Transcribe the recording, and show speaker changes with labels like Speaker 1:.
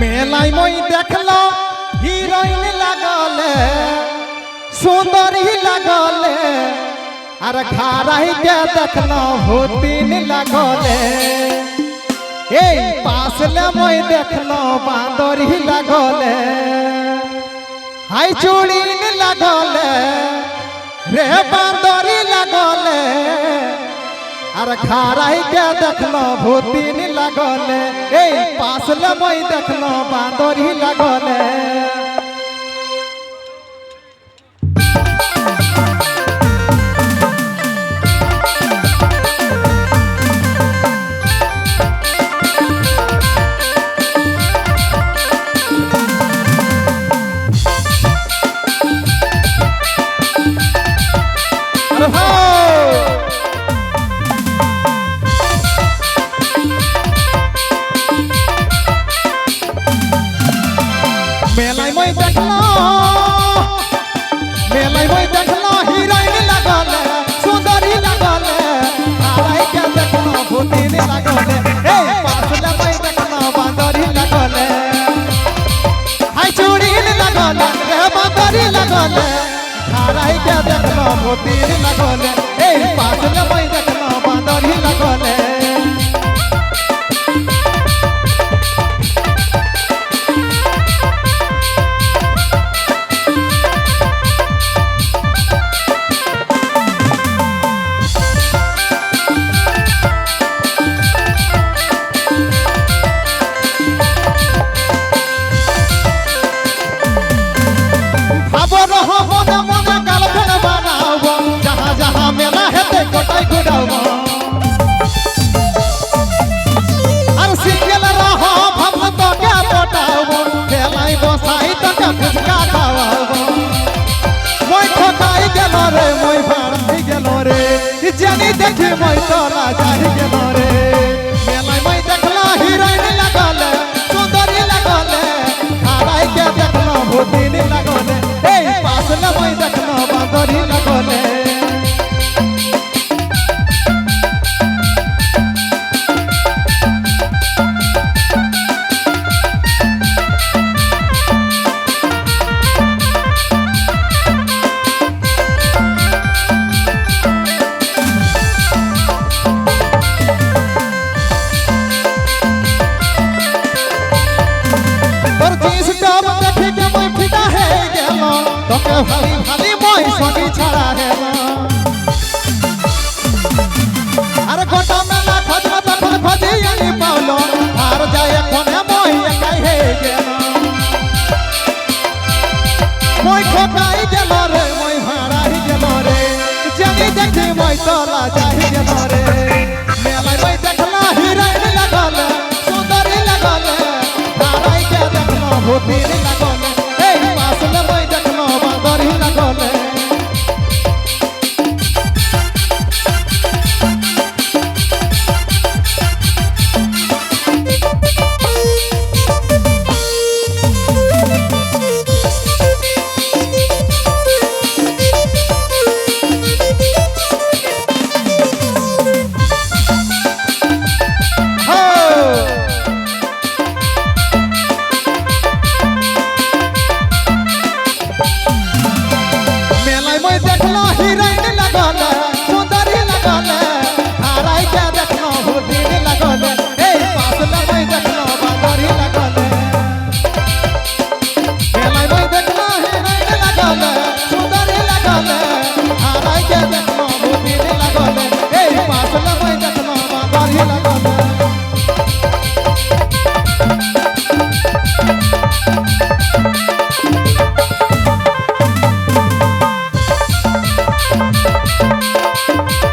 Speaker 1: মেলাই মই দেখল, হিরোইন লাগলে, সুন্দরী লাগলে, আর খারাইকে দেখল, ভূতিন লাগলে। এই পাশলে মই দেখল, বাঁদরি লাগলে, হাই চুড়িন লাগলে, রে বাঁদরি লাগলে। আর খারাইকে দেখল ভূতিন লাগলে এই পাশলে মই দেখল বাঁদরি লাগলে। দেখল হিরোইন লাগলে এই পাশলে মই দেখল বাঁদরি লাগলে। জানি দেখে মই তোরা যাই গেল রে। তোকে ভালি ভালি মই সখী ছাড়া রে আর ঘটা মেলা খোঁজ, তখন খোঁজি আনি পাওলো আর যায় এখন মই একাই হে গেল মই খোকাই গেল রে, মই হারাই গেল রে। জানি দেখি মই তোলা যাই গেল রে। মেলায় মই নাহি Música